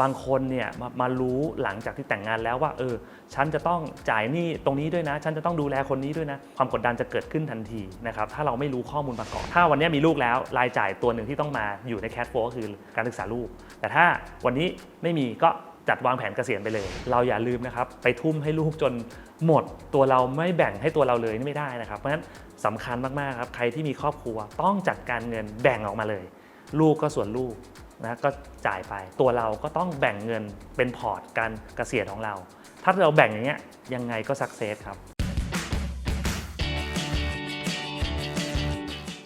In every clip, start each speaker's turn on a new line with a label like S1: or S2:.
S1: บางคนเนี่ยมามารู้หลังจากที่แต่งงานแล้วว่าเออฉันจะต้องจ่ายหนี้ตรงนี้ด้วยนะ ฉันจะต้องดูแลคนนี้ด้วยนะ ความกดดันจะเกิดขึ้นทันทีนะครับถ้าเราไม่รู้ข้อมูลมาก่อนถ้าวันนี้มีลูกแล้วรายจ่ายตัวหนึ่งที่ต้องมาอยู่ในแค h โฟก็คือการศึกษาลูก แต่ถ้าวันนี้ไม่มีก็จัดวางแผนเกษียณไปเลย เราอย่าลืมนะครับ ไปทุ่มให้ลูกจนหมด ตัวเราไม่แบ่งให้ตัวเราเลยนี่ไม่ได้นะครับ เพราะฉะนั้นสำคัญมากๆครับ ใครที่มีครอบครัวต้องจัดการเงินแบ่งออกมาเลย ลูกก็ส่วนลูก นะก็จ่ายไป ตัวเราก็ต้องแบ่งเงินเป็นพอร์ตการเกษียณของเรา ถ้าเราแบ่งอย่างเงี้ยยังไงก็สักเซสครับ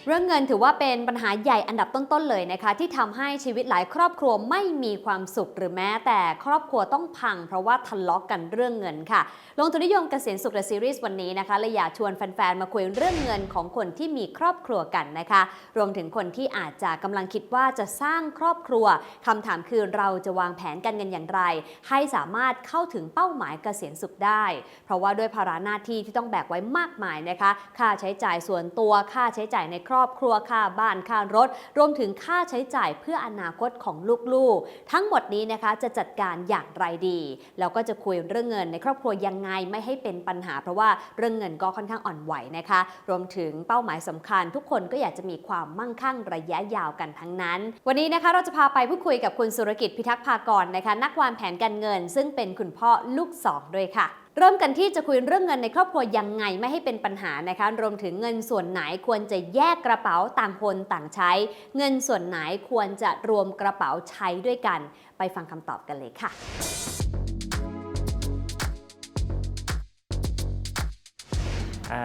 S2: เรื่องเงินถือว่าเป็นปัญหาใหญ่อันดับต้นๆเลยนะคะ ที่ทำให้ชีวิตหลายครอบครัวไม่มีความสุขหรือแม้แต่ครอบครัวต้องพัง เพราะว่าทะเลาะกกันเรื่องเงินค่ะ ลงทุนนิยมเกษียณสุขซีรีส์วันนี้นะคะเลยอยากชวนแฟนๆมาคุยเรื่องเงินของคนที่มีครอบครัวกันนะคะ รวมถึงคนที่อาจจะกำลังคิดว่าจะสร้างครอบครัวคำถามคือเราจะวางแผนการเงินอย่างไร ให้สามารถเข้าถึงเป้าหมายเกษียณสุขได้ เพราะว่าด้วยภาระหน้าที่ที่ต้องแบกไว้มากมายนะคะ ค่าใช้จ่ายส่วนตัวค่าใช้จ่ายในครอบครัวค่าบ้านค่ารถ รวมถึงค่าใช้จ่ายเพื่ออนาคตของลูกๆ ทั้งหมดนี้นะคะจะจัดการอย่างไรดีแล้วก็จะคุยเรื่องเงินในครอบครัวยังไงไม่ให้เป็นปัญหา เพราะว่าเรื่องเงินก็ค่อนข้างอ่อนไหวนะคะ รวมถึงเป้าหมายสำคัญ ทุกคนก็อยากจะมีความมั่งคั่งระยะยาวกันทั้งนั้น วันนี้นะคะเราจะพาไปพูดคุยกับคุณสุรกิจพิทักษ์ภากรนะคะ นักวางแผนการเงิน ซึ่งเป็นคุณพ่อลูกสองด้วยค่ะ เริ่มกันที่จะคุยเรื่องเงินในครอบครัวยังไงไม่ให้เป็นปัญหานะคะรวมถึงเงินส่วนไหนควรจะแยกกระเป๋าต่างคนต่างใช้ เงินส่วนไหนควรจะรวมกระเป๋าใช้ด้วยกัน ไปฟังคำตอบกันเลยค่ะ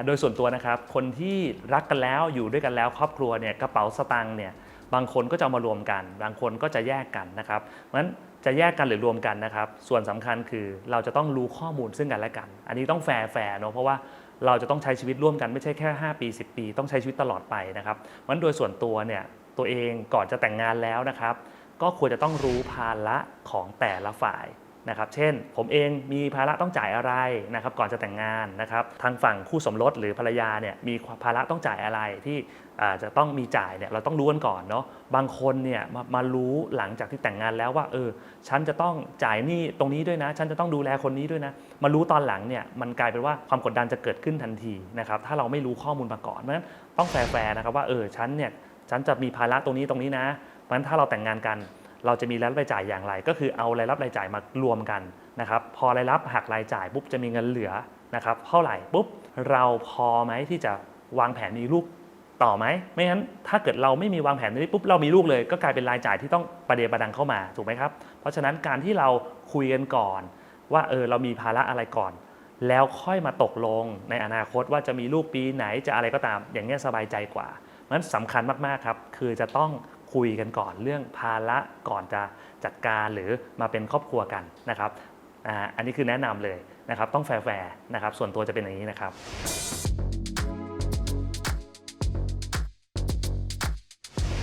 S1: โดยส่วนตัวนะครับ คนที่รักกันแล้วอยู่ด้วยกันแล้ว ครอบครัวเนี่ยกระเป๋าสตางค์เนี่ยบางคนก็จะเอามารวมกัน บางคนก็จะแยกกันนะครับเพราะฉะนั้น จะแยกกันหรือรวมกันนะครับ ส่วนสำคัญคือเราจะต้องรู้ข้อมูลซึ่งกันและกัน อันนี้ต้องแฟร์แฟร์เนาะเพราะว่าเราจะต้องใช้ชีวิตร่วมกันไม่ใช่แค่ 5 ปี 10 ปี ต้องใช้ชีวิตตลอดไปนะครับมันโดยส่วนตัวเนี่ยตัวเองก่อนจะแต่งงานแล้วนะครับ ก็ควรจะต้องรู้ภาระของแต่ละฝ่าย นะครับ เช่น ผมเองมีภาระต้องจ่ายอะไรนะครับก่อนจะแต่งงานนะครับ ทางฝั่งคู่สมรสหรือภรรยาเนี่ยมีภาระต้องจ่ายอะไรที่อาจจะต้องมีจ่ายเนี่ยเราต้องรู้กันก่อนเนาะบางคนเนี่ยมามารู้หลังจากที่แต่งงานแล้วว่าเออฉันจะต้องจ่ายหนี้ตรงนี้ด้วยนะ ฉันจะต้องดูแลคนนี้ด้วยนะ มารู้ตอนหลังเนี่ยมันกลายเป็นว่าความกดดันจะเกิดขึ้นทันทีนะครับถ้าเราไม่รู้ข้อมูลมาก่อนเพราะฉะนั้นต้องแฟร์ๆนะครับว่าเออฉันเนี่ยฉันจะมีภาระตรงนี้ตรงนี้นะเพราะฉะนั้นถ้าเราแต่งงานกัน เราจะมีรายรับรายจ่ายอย่างไร ก็คือเอารายรับรายจ่ายมารวมกันนะครับพอรายรับหักรายจ่ายปุ๊บจะมีเงินเหลือนะครับเท่าไหร่ปุ๊บเราพอไหมที่จะวางแผนมีลูกต่อไหมไม่งั้นถ้าเกิดเราไม่มีวางแผนนี้ปุ๊บเรามีลูกเลย ก็กลายเป็นรายจ่ายที่ต้องประเดประดังเข้ามาถูกไหมครับเพราะฉะนั้นการที่เราคุยกันก่อน ว่าเออเรามีภาระอะไรก่อน แล้วค่อยมาตกลงในอนาคตว่าจะมีลูกปีไหนจะอะไรก็ตาม อย่างเงี้สบายใจกว่านั้นสำคัญมากๆครับ คือจะต้อง คุยกันก่อนเรื่องภาระก่อนจะจัดการหรือมาเป็นครอบครัวกันนะครับอันนี้คือแนะนำเลยนะครับ ต้องแฟร์ๆนะครับ ส่วนตัวจะเป็นอย่างนี้นะครับ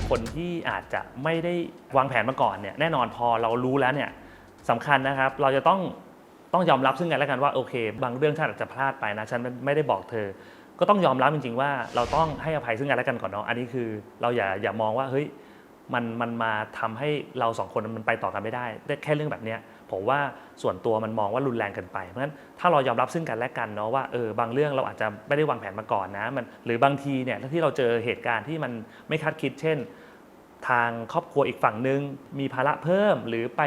S1: คนที่อาจจะไม่ได้วางแผนมาก่อนเนี่ยแน่นอนพอเรารู้แล้วเนี่ยสำคัญนะครับ เราจะต้องต้องยอมรับซึ่งกันและกันว่าโอเค บางเรื่องฉันอาจจะพลาดไปนะฉันไม่ได้บอกเธอ ก็ต้องยอมรับจริง ๆ ว่าเราต้องให้อภัยซึ่งกันและกันก่อนเนาะอันนี้คือ เราอย่าอย่ามองว่าเฮ้ย มันมันมาทำให้เราสองคนมันไปต่อกันไม่ได้แค่เรื่องแบบเนี้ยผมว่าส่วนตัวมันมองว่ารุนแรงเกินไปเพราะฉะนั้นถ้าเรายอมรับซึ่งกันและกันเนาะว่าเออบางเรื่องเราอาจจะไม่ได้วางแผนมาก่อนนะมันหรือบางทีเนี่ยที่เราเจอเหตุการณ์ที่มันไม่คาดคิด เช่น ทางครอบครัวอีกฝั่งหนึ่งมีภาระเพิ่ม หรือไป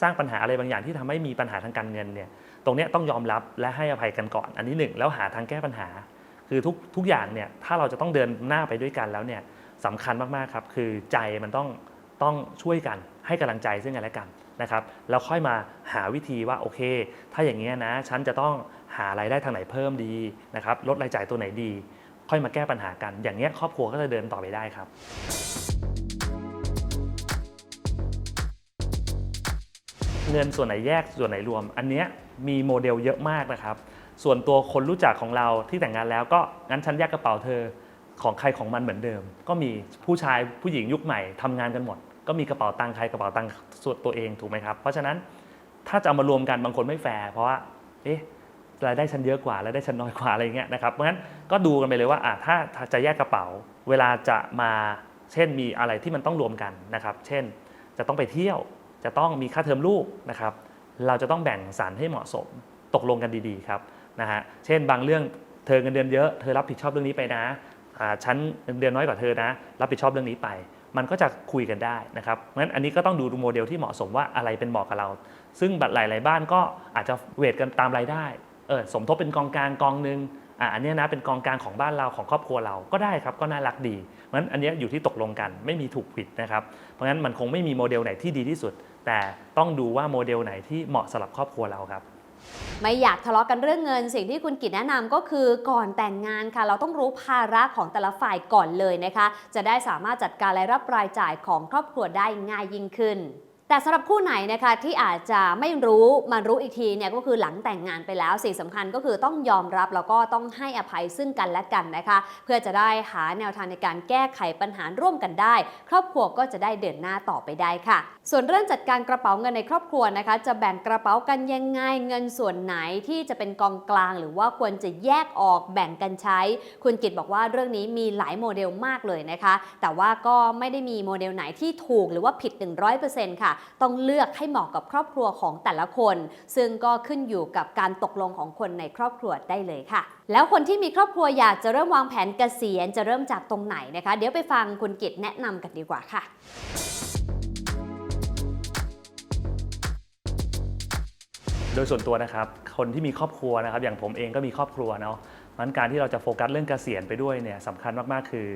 S1: สร้างปัญหาอะไรบางอย่างที่ทำให้มีปัญหาทางการเงินเนี่ยตรงนี้ต้องยอมรับและให้อภัยกันก่อน อันนี้หนึ่งแล้วหาทางแก้ปัญหา คือทุกทุกอย่างเนี่ยถ้าเราจะต้องเดินหน้าไปด้วยกันแล้วเนี่ย สำคัญมากๆครับคือใจมันต้องต้องช่วยกันให้กำลังใจซึ่งกันและกันนะครับแล้วค่อยมาหาวิธีว่าโอเค ถ้าอย่างเงี้ยนะฉันจะต้องหารายได้ทางไหนเพิ่มดีนะครับลดรายจ่ายตัวไหนดี ค่อยมาแก้ปัญหากัน อย่างเงี้ยครอบครัวก็จะเดินต่อไปได้ครับ เงินส่วนไหนแยกส่วนไหนรวม อันเนี้ยมีโมเดลเยอะมากนะครับ ส่วนตัวคนรู้จักของเราที่แต่งงานแล้วก็งั้นฉันแยกกระเป๋าเธอ ของใครของมันเหมือนเดิม ก็มีผู้ชายผู้หญิงยุคใหม่ทำงานกันหมด ก็มีกระเป๋าตังค์ใครกระเป๋าตังค์ส่วนตัวเองถูกไหมครับ เพราะฉะนั้นถ้าจะามารวมกันบางคนไม่แฟร์เพราะว่าเอ๊ะรายได้ฉันเยอะกว่ารายได้ฉันน้อยกว่าอะไรเงี้ยนะครับเพราะฉะนั้นก็ดูกันไปเลยว่าอะถ้าถ้าจะแยกกระเป๋า เวลาจะมาเช่นมีอะไรที่มันต้องรวมกันนะครับ เช่นจะต้องไปเที่ยวจะต้องมีค่าเทอมลูกนะครับ เราจะต้องแบ่งสรรให้เหมาะสมตกลงกันดีๆครับนะฮะเช่นบางเรื่องเธอเงินเดือนเยอะเธอรับผิดชอบเรื่องนี้ไปนะ อ่าฉันเงินเดือนน้อยกว่าเธอนะ รับผิดชอบเรื่องนี้ไป มันก็จะคุยกันได้นะครับงั้นอันนี้ก็ต้องดูโมเดลที่เหมาะสมว่าอะไรเป็นเหมาะกับเรา ซึ่งบัตรหลาย ๆ บ้านก็อาจจะเวทกันตามรายได้เออสมทบเป็นกองกลางกองหนึ่งอะอันนี้นะเป็นกองกลางของบ้านเราของครอบครัวเราก็ได้ครับก็น่ารักดีเพราะฉะนั้นอันนี้อยู่ที่ตกลงกันไม่มีถูกผิดนะครับ เพราะฉะนั้นมันคงไม่มีโมเดลไหนที่ดีที่สุด แต่ต้องดูว่าโมเดลไหนที่เหมาะสำหรับครอบครัวเราครับ
S2: ไม่อยากทะเลาะกันเรื่องเงิน สิ่งที่คุณกิจแนะนำก็คือก่อนแต่งงานค่ะ เราต้องรู้ภาระของแต่ละฝ่ายก่อนเลยนะคะ จะได้สามารถจัดการรายรับรายจ่ายของครอบครัวได้ง่ายยิ่งขึ้นแต่สำหรับคู่ไหนนะคะที่อาจจะไม่รู้มารู้อีกทีเนี่ยก็คือหลังแต่งงานไปแล้ว สิ่งสำคัญก็คือต้องยอมรับแล้วก็ต้องให้อภัยซึ่งกันและกันนะคะ เพื่อจะได้หาแนวทางในการแก้ไขปัญหาร่วมกันได้ ครอบครัวก็จะได้เดินหน้าต่อไปได้ค่ะ ส่วนเรื่องจัดการกระเป๋าเงินในครอบครัวนะคะ จะแบ่งกระเป๋ากันยังไงเงินส่วนไหนที่จะเป็นกองกลาง หรือว่าควรจะแยกออกแบ่งกันใช้ คุณกิตบอกว่าเรื่องนี้มีหลายโมเดลมากเลยนะคะ แต่ว่าก็ไม่ได้มีโมเดลไหนที่ถูกหรือว่าผิด 100%ค่ะ ต้องเลือกให้เหมาะกับครอบครัวของแต่ละคน ซึ่งก็ขึ้นอยู่กับการตกลงของคนในครอบครัวได้เลยค่ะ แล้วคนที่มีครอบครัวอยากจะเริ่มวางแผนเกษียณจะเริ่มจากตรงไหนนะคะ เดี๋ยวไปฟังคุณกิตแนะนำกันดีกว่าค่ะ
S1: ดยส่วนตัวนะครับ คนที่มีครอบครัวนะครับ อย่างผมเองก็มีครอบครัวเนาะมันการที่เราจะโฟกัสเรื่องเกษียณไปด้วยเนี่ยสำคัญมากๆ คือ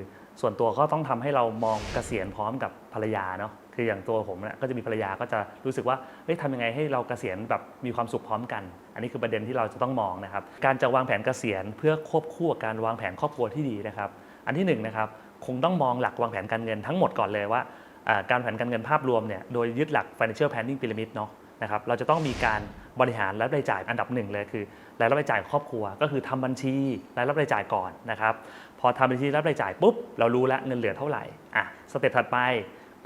S1: ส่วนตัวก็ต้องทำให้เรามองเกษียณพร้อมกับภรรยาเนาะคืออย่างตัวผมเนี่ยก็จะมีภรรยาก็จะรู้สึกว่าเฮ้ยทำยังไงให้เราเกษียณแบบมีความสุขพร้อมกัน อันนี้คือประเด็นที่เราจะต้องมองนะครับ การจะวางแผนเกษียณเพื่อควบคู่กับการวางแผนครอบครัวที่ดีนะครับ อันที่หนึ่งนะครับคงต้องมองหลักวางแผนการเงินทั้งหมดก่อนเลยว่าอ่าการแผนการเงินภาพรวมเนี่ยโดยยึดหลัก financial planning pyramid เนาะนะครับเราจะต้องมีการ บริหารรายรับรายจ่ายอันดับหนึ่งเลยคือรายรับรายจ่ายครอบครัว ก็คือทำบัญชีรายรับรายจ่ายก่อนนะครับพอทำบัญชีรายรับรายจ่ายปุ๊บเรารู้แล้วเงินเหลือเท่าไหร่อะสเต็ปถัดไป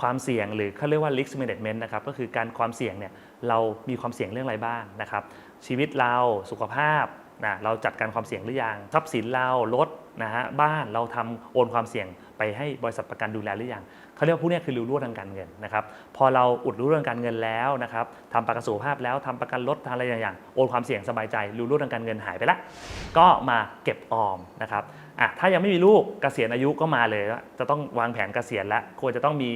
S1: ความเสี่ยงหรือเขาเรียกว่า risk management นะครับก็คือการความเสี่ยงเนี่ยเรามีความเสี่ยงเรื่องอะไรบ้างนะครับชีวิตเราสุขภาพนะเราจัดการความเสี่ยงหรือยังทรัพย์สินเรารถนะฮะบ้านเราทำโอนความเสี่ยงไปให้บริษัทประกันดูแลหรือยัง เขาเรียกว่าพวกนี้คือรู้ร่วทางการเงินนะครับพอเราอุดรู้เรื่องการเงินแล้วนะครับทำประกันสุขภาพแล้วทำประกันรถทำอะไรอย่างๆโอนความเสี่ยงสบายใจรู้ร่วทางการเงินหายไปละก็มาเก็บออมนะครับอะถ้ายังไม่มีลูกเกษียณอายุก็มาเลยว่าจะต้องวางแผนเกษียณล้วควรจะต้องมี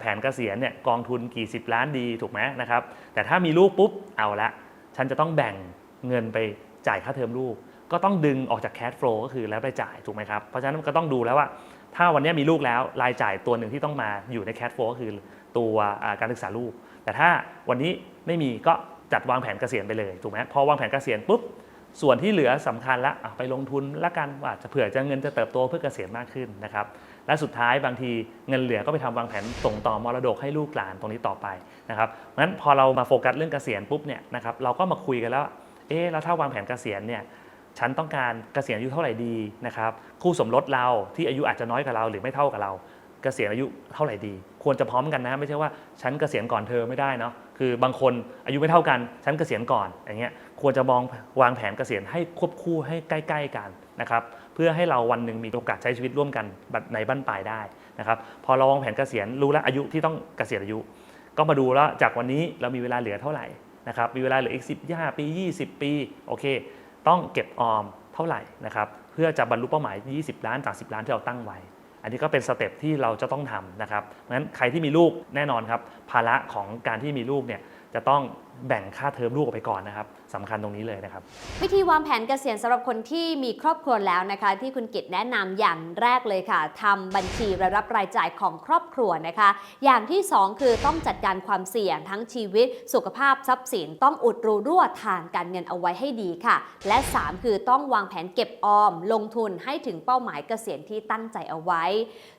S1: แผนเกษียณเนี่ยกองทุนกี่สิบล้านดีถูกไหมนะครับแต่ถ้ามีลูกปุ๊บเอาละฉันจะต้องแบ่งเงินไปจ่ายค่าเทอมลูก ก็ต้องดึงออกจากแค s โฟลก็คือแล้วไปจ่ายถูกไหมครับเพราะฉะนั้นก็ต้องดูแล้วว่า ถ้าวันนี้มีลูกแล้วรายจ่ายตัวหนึ่งที่ต้องมาอยู่ในแค s โฟลก็คือตัวการศึกษาลูก แต่ถ้าวันนี้ไม่มีก็จัดวางแผนเกษียณไปเลยถูกไหมพอวางแผนเกษียณปุ๊บส่วนที่เหลือสำคัญละอะไปลงทุนละกันว่าจะเผื่อจะเงินจะเติบโตเพื่อเกษียณมากขึ้นนะครับและสุดท้ายบางทีเงินเหลือก็ไปทำวางแผนส่งต่อมรดกให้ลูกหลานตรงนี้ต่อไปนะครับงั้นพอเรามาโฟกัสเรื่องเกษียณปุ๊บเนี่ยนะครับเราก็มาคุยกันแล้วเอ๊แล้วถ้าวางแผนเกษียณเนี่ย ฉันต้องการเกษียณอายุเท่าไหร่ดีนะครับคู่สมรสเราที่อายุอาจจะน้อยกว่าเราหรือไม่เท่ากับเราเกษียณอายุเท่าไหร่ดี ควรจะพร้อมกันนะ ไม่ใช่ว่าฉันเกษียณก่อนเธอไม่ได้เนาะคือบางคนอายุไม่เท่ากันฉันเกษียณก่อนอย่างเงี้ยควรจะมองวางแผนเกษียณให้ควบคู่ให้ใกล้ ๆ กันนะครับเพื่อให้เราวันหนึ่งมีโอกาสใช้ชีวิตร่วมกันในบ้านปลายได้นะครับพอเราวางแผนเกษียณรู้แล้วอายุที่ต้องเกษียณอายุ ก็มาดูแล้วจากวันนี้เรามีเวลาเหลือเท่าไหร่นะครับมีเวลาเหลืออีก10 5ปี 20 ปีโอเค ต้องเก็บออมเท่าไหร่นะครับเพื่อจะบรรลุเป้าหมาย 20 ล้านจาก10ล้านที่เราตั้งไว้ อันนี้ก็เป็นสเต็ปที่เราจะต้องทำนะครับเพราะฉะนั้นใครที่มีลูกแน่นอนครับภาระของการที่มีลูกเนี่ยจะต้อง แบ่งค่าเทอมลูกออกไปก่อนนะครับสำคัญตรงนี้เลยนะครับ
S2: วิธีวางแผนเกษียณสำหรับคนที่มีครอบครัวแล้วนะคะ ที่คุณกิตแนะนำอย่างแรกเลยค่ะทำบัญชีรายรับรายจ่ายของครอบครัวนะคะ อย่างที่ 2 คือต้องจัดการความเสี่ยงทั้งชีวิต สุขภาพทรัพย์สิน ต้องอุดรูรั่วทางการเงินเอาไว้ให้ดีค่ะ และ 3 คือต้องวางแผนเก็บออม ลงทุนให้ถึงเป้าหมายเกษียณที่ตั้งใจเอาไว้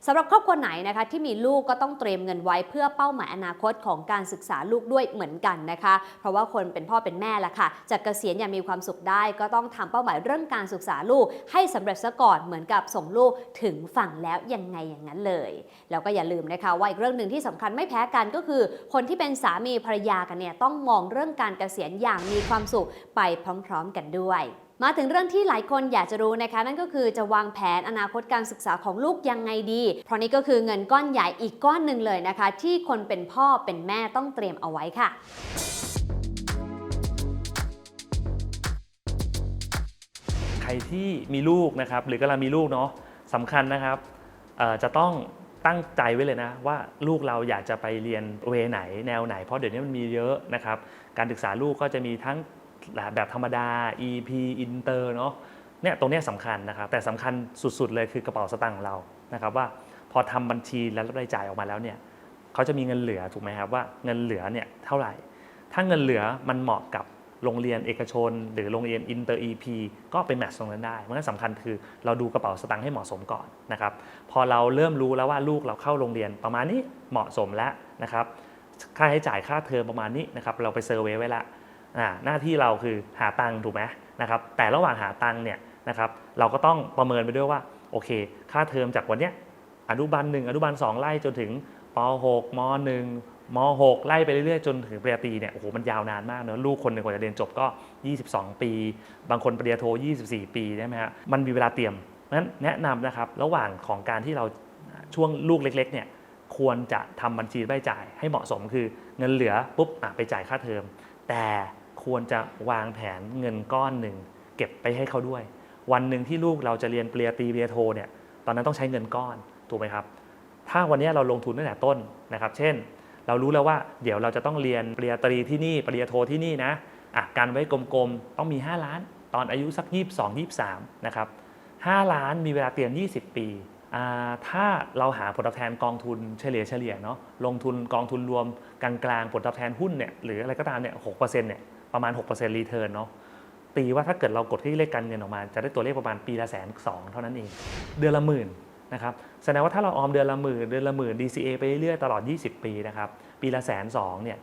S2: สำหรับครอบครัวไหนนะคะที่มีลูกก็ต้องเตรียมเงินไว้เพื่อเป้าหมายอนาคตของการศึกษาลูกด้วยเหมือนกันนะคะเพราะว่าคนเป็นพ่อเป็นแม่ละค่ะจะเกษียณอย่างมีความสุขได้ก็ต้องทำเป้าหมายเรื่องการศึกษาลูก ให้สำเร็จซะก่อนเหมือนกับส่งลูกถึงฝั่งแล้วยังไงอย่างนั้นเลย แล้วก็อย่าลืมนะคะว่าอีกเรื่องหนึ่งที่สำคัญไม่แพ้กันก็คือ คนที่เป็นสามีภรรยากันเนี่ยต้องมองเรื่องการเกษียณอย่างมีความสุขไปพร้อม ๆ กันด้วยมาถึงเรื่องที่หลายคนอยากจะรู้นะคะ นั่นก็คือจะวางแผนอนาคตการศึกษาของลูกยังไงดี เพราะนี่ก็คือเงินก้อนใหญ่อีกก้อนหนึ่งเลยนะคะ ที่คนเป็นพ่อเป็นแม่ต้องเตรียมเอาไว้ค่ะ
S1: รที่มีลูกนะครับหรือกำลังมีลูกเนาะสำคัญนะครับจะต้องตั้งใจไว้เลยนะว่าลูกเราอยากจะไปเรียนเวไหนแนวไหน เพราะเดี๋ยวนี้มันมีเยอะนะครับ การศึกษาลูกก็จะมีทั้งแบบธรรมดา EP อินเตอร์เนาะเนี่ยตรงนี้สำคัญนะครับ แต่สำคัญสุดๆเลยคือกระเป๋าสตางค์ของเรานะครับว่าพอทำบัญชีและรับรายจ่ายออกมาแล้วเนี่ยเขาจะมีเงินเหลือถูกไหมครับว่าเงินเหลือเนี่ยเท่าไหร่ ถ้าเงินเหลือมันเหมาะกับ โรงเรียนเอกชน หรือโรงเรียนอินเตอร์ EP ก็ไปแมทช์ตรงนั้นได้มันก็สำคัญคือเราดูกระเป๋าสตางค์ให้เหมาะสมก่อนนะครับพอเราเริ่มรู้แล้วว่าลูกเราเข้าโรงเรียนประมาณนี้เหมาะสมแล้วนะครับค่าใช้จ่ายค่าเทอมประมาณนี้นะครับเราไปเซอร์เวยไว้ละหน้าที่เราคือหาตังค์ถูกไหมนะครับแต่ระหว่างหาตังค์เนี่ยนะครับเราก็ต้องประเมินไปด้วยว่าโอเค ค่าเทอมจากวันเนี้ยอนุบาลหนึ่งอนุบาลสองไล่จนถึงป .6 ม .1 ม .6 ไล่ไปเรื่อยๆ จนถึงปริญญาตรีเนี่ยโอ้โหมันยาวนานมากเนอะลูกคนหนึ่งกว่าจะเรียนจบก็ 22 ปี บางคนปริญญาโท 24 ปีใช่ไหมฮะมันมีเวลาเตรียมนั้นแนะนำนะครับระหว่างของการที่เราช่วงลูกเล็กๆเนี่ยควรจะทำบัญชีรายจ่ายให้เหมาะสมคือเงินเหลือปุ๊บไปจ่ายค่าเทอม แต่ควรจะวางแผนเงินก้อนหนึ่งเก็บไปให้เขาด้วย วันหนึ่งที่ลูกเราจะเรียนปริญญาตรีปริญญาโทเนี่ยตอนนั้นต้องใช้เงินก้อนถูกไหมครับ ถ้าวันนี้เราลงทุนตั้งแต่ต้นนะครับ เช่น เรารู้แล้วว่าเดี๋ยวเราจะต้องเรียนปริญญาตรีที่นี่ปริญญาโทที่นี่นะอะการไว้กลมๆต้องมี 5 ล้าน ตอนอายุสัก 22 23นะครับ5ล้านมีเวลาเตรียม 20 ปีอ่าถ้าเราหาผลตอบแทนกองทุนเฉลี่ยเฉลี่ยเนาะลงทุนกองทุนรวมกลางๆผลตอบแทนหุ้นเนี่ยหรืออะไรก็ตามเนี่ย6%เนี่ยประมาณ6%รีเทิร์นเนาะตีว่าถ้าเกิดเรากดที่เลขการเงินออกมา จะได้ตัวเลขประมาณปีละแสนสองเท่านั้นเอง เดือนละหมื่น นะครับแสดงว่าถ้าเราออมเดือนละหมื่นเดือนละหมื่น DCA ไปเรื่อยๆตลอด 20 ปีนะครับปีละแสนสองเนี่ย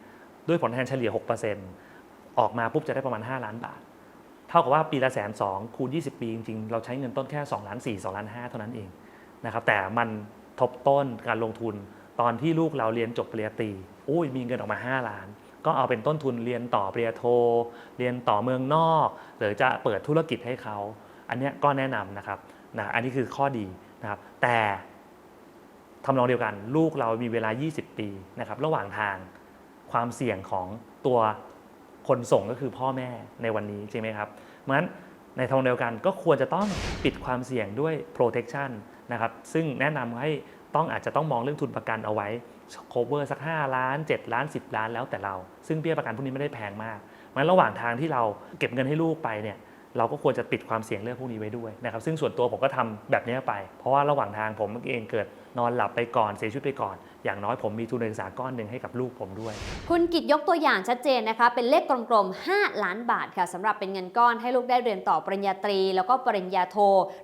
S1: ด้วยผลแทนเฉลี่ย 6%ออกมาปุ๊บจะได้ประมาณ 5 ล้านบาท เท่ากับว่าปีละแสนสองคูณ 20 ปีจริงๆ เราใช้เงินต้นแค่2ล้าน4 2ล้าน5เท่านั้นเองนะครับแต่มันทบต้นการลงทุนตอนที่ลูกเราเรียนจบปริญญาตรีโอ้ยมีเงินออกมา 5 ล้าน ก็เอาเป็นต้นทุนเรียนต่อปริญญาโท เรียนต่อเมืองนอก หรือจะเปิดธุรกิจให้เขา อันนี้ก็แนะนำนะครับนะอันนี้คือข้อดี นะครับแต่ทำนองเดียวกันลูกเรามีเวลา 20 ปีนะครับระหว่างทางความเสี่ยงของตัวคนส่งก็คือพ่อแม่ในวันนี้ใช่ไหมครับเพราะฉะนั้นในทางเดียวกันก็ควรจะต้องปิดความเสี่ยงด้วย protection นะครับซึ่งแนะนำให้ต้องอาจจะต้องมองเรื่องทุนประกันเอาไว้ cover สัก 5 ล้าน 7 ล้าน 10 ล้านแล้วแต่เรา ซึ่งเบี้ยประกันพวกนี้ไม่ได้แพงมากเพราะฉะนั้นระหว่างทางที่เราเก็บเงินให้ลูกไปเนี่ย เราก็ควรจะปิดความเสี่ยงเรื่องพวกนี้ไว้ด้วยนะครับซึ่งส่วนตัวผมก็ทำแบบนี้ไป เพราะว่าระหว่างทางผมเองเกิดนอนหลับไปก่อนเสียชีวิตไปก่อน อย่างน้อยผมมีทุนการศึกษาก้อนหนึ่งให้กับลูกผมด้วย
S2: คุณกิจยกตัวอย่างชัดเจนนะคะ เป็นเลขกลมๆ 5 ล้านบาทค่ะสำหรับเป็นเงินก้อนให้ลูกได้เรียนต่อปริญญาตรี แล้วก็ปริญญาโท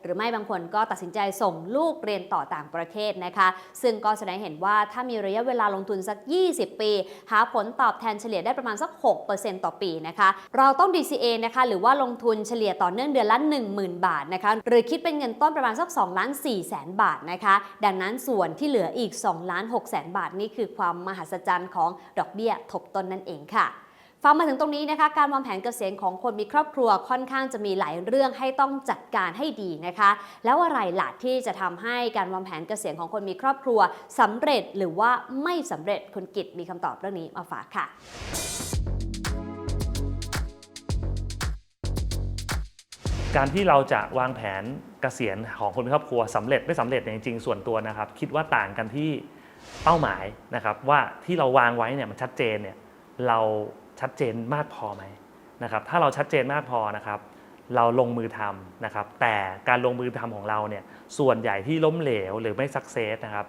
S2: หรือไม่บางคนก็ตัดสินใจส่งลูกเรียนต่อต่างประเทศนะคะ ซึ่งก็แสดงเห็นว่าถ้ามีระยะเวลาลงทุนสัก 20 ปี หาผลตอบแทนเฉลี่ยได้ประมาณสัก 6%ต่อปีนะคะ เราต้อง DCA นะคะหรือว่าลงทุนเฉลี่ยต่อเนื่องเดือนละ10,000 บาทนะคะหรือคิดเป็นเงินต้นประมาณสัก2ล้าน4แสนบาทนะคะ ดังนั้นส่วนที่เหลืออีก2ล้าน6แสนบาทนี่คือความมหัศจรรย์ของดอกเบี้ยทบต้นนั่นเองค่ะฟังมาถึงตรงนี้นะคะ การวางแผนเกษียณของคนมีครอบครัวค่อนข้างจะมีหลายเรื่องให้ต้องจัดการให้ดีนะคะ แล้วอะไรหล่ะที่จะทำให้การวางแผนเกษียณของคนมีครอบครัวสำเร็จหรือว่าไม่สำเร็จคุณกิตมีคำตอบเรื่องนี้มาฝากค่ะ
S1: การที่เราจะวางแผน เกษียณของคนในครอบครัวสำเร็จไม่สำเร็จเนี่ยจริงๆส่วนตัวนะครับ คิดว่าต่างกันที่เป้าหมายนะครับว่าที่เราวางไว้เนี่ยมันชัดเจนเนี่ยเราชัดเจนมากพอไหมนะครับถ้าเราชัดเจนมากพอนะครับ เราลงมือทำนะครับ แต่การลงมือทำของเราเนี่ยส่วนใหญ่ที่ล้มเหลวหรือไม่สักเซสนะครับ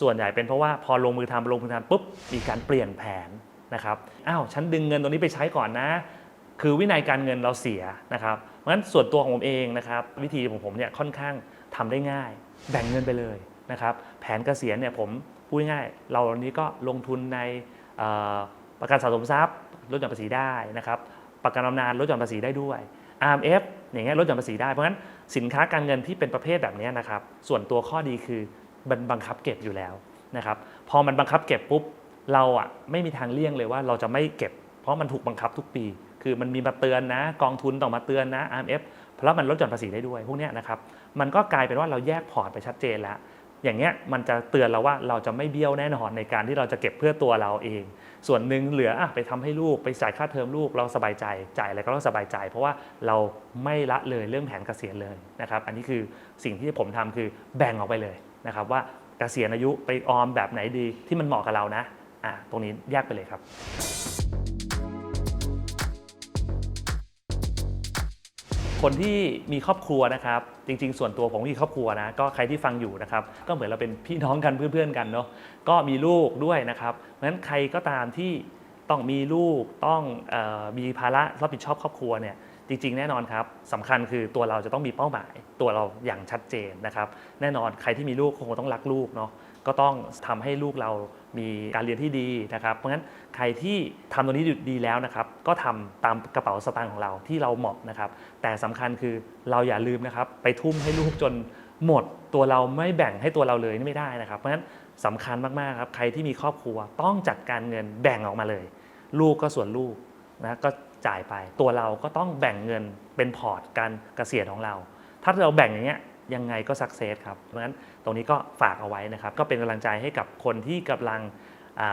S1: ส่วนใหญ่เป็นเพราะว่าพอลงมือทำลงมือทำปุ๊บมีการเปลี่ยนแผนนะครับอ้าวฉันดึงเงินตรงนี้ไปใช้ก่อนนะ คือวินัยการเงินเราเสียนะครับ เพราะฉะนั้นส่วนตัวของผมเองนะครับวิธีของผมเนี่ยค่อนข้างทำได้ง่าย แบ่งเงินไปเลยนะครับแผนเกษียณเนี่ยผมพูดง่ายเราวันนี้ก็ลงทุนในประกันสะสมทรัพย์ลดหย่อนภาษีได้นะครับประกันบำนาญลดหย่อนภาษีได้ด้วย RMF อย่างเงี้ยลดหย่อนภาษีได้เพราะฉะนั้นสินค้าการเงินที่เป็นประเภทแบบนี้นะครับส่วนตัวข้อดีคือมันบังคับเก็บอยู่แล้วนะครับพอมันบังคับเก็บปุ๊บเราอะไม่มีทางเลี่ยงเลยว่าเราจะไม่เก็บ เพราะมันถูกบังคับทุกปี คือมันมีมาเตือนนะ กองทุนต้องมาเตือนนะ RMF แล้วมันลดหย่อนภาษีได้ด้วยพวกนี้นะครับมันก็กลายเป็นว่าเราแยกพอร์ตไปชัดเจนแล้ว อย่างเงี้ยมันจะเตือนเราว่าเราจะไม่เบี้ยวแน่นอนในการที่เราจะเก็บเพื่อตัวเราเอง ส่วนหนึ่งเหลืออะไปทำให้ลูกไปจ่ายค่าเทอมลูกเราสบายใจจ่ายอะไรก็ต้องสบายใจ เพราะว่าเราไม่ละเลยเรื่องแผนเกษียณเลยนะครับอันนี้คือสิ่งที่ผมทำคือแบ่งออกไปเลยนะครับว่าเกษียณอายุไปออมแบบไหนดีที่มันเหมาะกับเรานะอะตรงนี้แยกไปเลยครับ คนที่มีครอบครัวนะครับ จริง ๆ ส่วนตัวผมมีครอบครัวนะก็ใครที่ฟังอยู่นะครับ ก็เหมือนเราเป็นพี่น้องกันเพื่อนๆกันเนาะก็มีลูกด้วยนะครับเพราะฉะนั้นใครก็ตามที่ต้องมีลูกต้องออมีภาระรับผิดชอบครอบครัวเนี่ยจริง ๆ แน่นอนครับสำคัญคือตัวเราจะต้องมีเป้าหมาย ตัวเราอย่างชัดเจนนะครับ แน่นอนใครที่มีลูกคงต้องรักลูกเนาะ ก็ต้องทำให้ลูกเรามีการเรียนที่ดีนะครับ เพราะฉะนั้นใครที่ทำตรงนี้ดีแล้วนะครับ ก็ทำตามกระเป๋าสตางค์ของเราที่เราเหมาะนะครับ แต่สำคัญคือเราอย่าลืมนะครับ ไปทุ่มให้ลูกจนหมดตัวเราไม่แบ่งให้ตัวเราเลยนี่ไม่ได้นะครับ เพราะฉะนั้นสำคัญมากๆครับใครที่มีครอบครัวต้องจัดการเงินแบ่งออกมาเลย ลูกก็ส่วนลูกนะก็จ่ายไป ตัวเราก็ต้องแบ่งเงินเป็นพอร์ตการเกษียณของเรา ถ้าเราแบ่งอย่างเงี้ย ยังไงก็สักเซสครับ เพราะฉะนั้นตรงนี้ก็ฝากเอาไว้นะครับ ก็เป็นกำลังใจให้กับคนที่กำลัง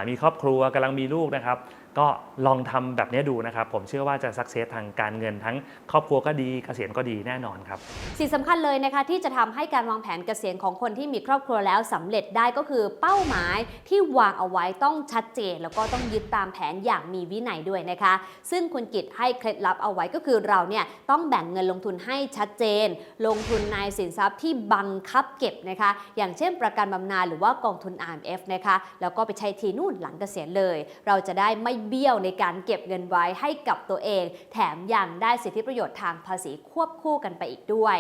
S1: มีครอบครัวกำลังมีลูกนะครับก็ลองทำแบบนี้ดูนะครับ ผมเชื่อว่าจะสักเซสทางการเงินทั้งครอบครัวก็ดีเกษียณก็ดีแน่นอนครับ
S2: สิ่งสำคัญเลยนะคะที่จะทำให้การวางแผนเกษียณของคนที่มีครอบครัวแล้วสำเร็จได้ก็คือเป้าหมายที่วางเอาไว้ต้องชัดเจน แล้วก็ต้องยึดตามแผนอย่างมีวินัยด้วยนะคะ ซึ่งคุณกิตให้เคล็ดลับเอาไว้ก็คือเราเนี่ยต้องแบ่งเงินลงทุนให้ชัดเจน ลงทุนในสินทรัพย์ที่บังคับเก็บนะคะ อย่างเช่น ประกันบำนาญหรือว่ากองทุน RMF นะคะแล้วก็ไปใช้ทีนู่นหลังเกษียณเลย เราจะได้ไม่เบี้ยวในการเก็บเงินไว้ให้กับตัวเอง แถมยังได้สิทธิประโยชน์ทางภาษีควบคู่กันไปอีกด้วย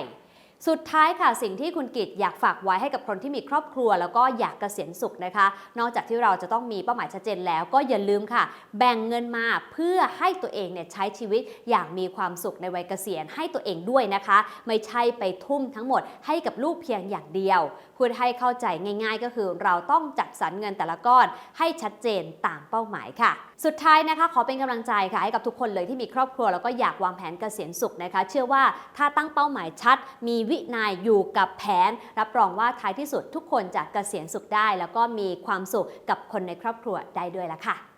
S2: สุดท้ายค่ะสิ่งที่คุณกิตอยากฝากไว้ให้กับคนที่มีครอบครัว แล้วก็อยากเกษียณสุขนะคะ นอกจากที่เราจะต้องมีเป้าหมายชัดเจนแล้วก็อย่าลืมค่ะ แบ่งเงินมาเพื่อให้ตัวเองเนี่ยใช้ชีวิตอย่างมีความสุขในวัยเกษียณให้ตัวเองด้วยนะคะ ไม่ใช่ไปทุ่มทั้งหมดให้กับลูกเพียงอย่างเดียวพูดให้เข้าใจง่าย ๆ ก็คือเราต้องจัดสรรเงินแต่ละก้อนให้ชัดเจนตามเป้าหมายค่ะ สุดท้ายนะคะ ขอเป็นกำลังใจค่ะให้กับทุกคนเลยที่มีครอบครัวแล้วก็อยากวางแผนเกษียณสุขนะคะ เชื่อว่าถ้าตั้งเป้าหมายชัดมีวินัยอยู่กับแผน รับรองว่าท้ายที่สุดทุกคนจะเกษียณสุขได้ แล้วก็มีความสุขกับคนในครอบครัวได้ด้วยละค่ะ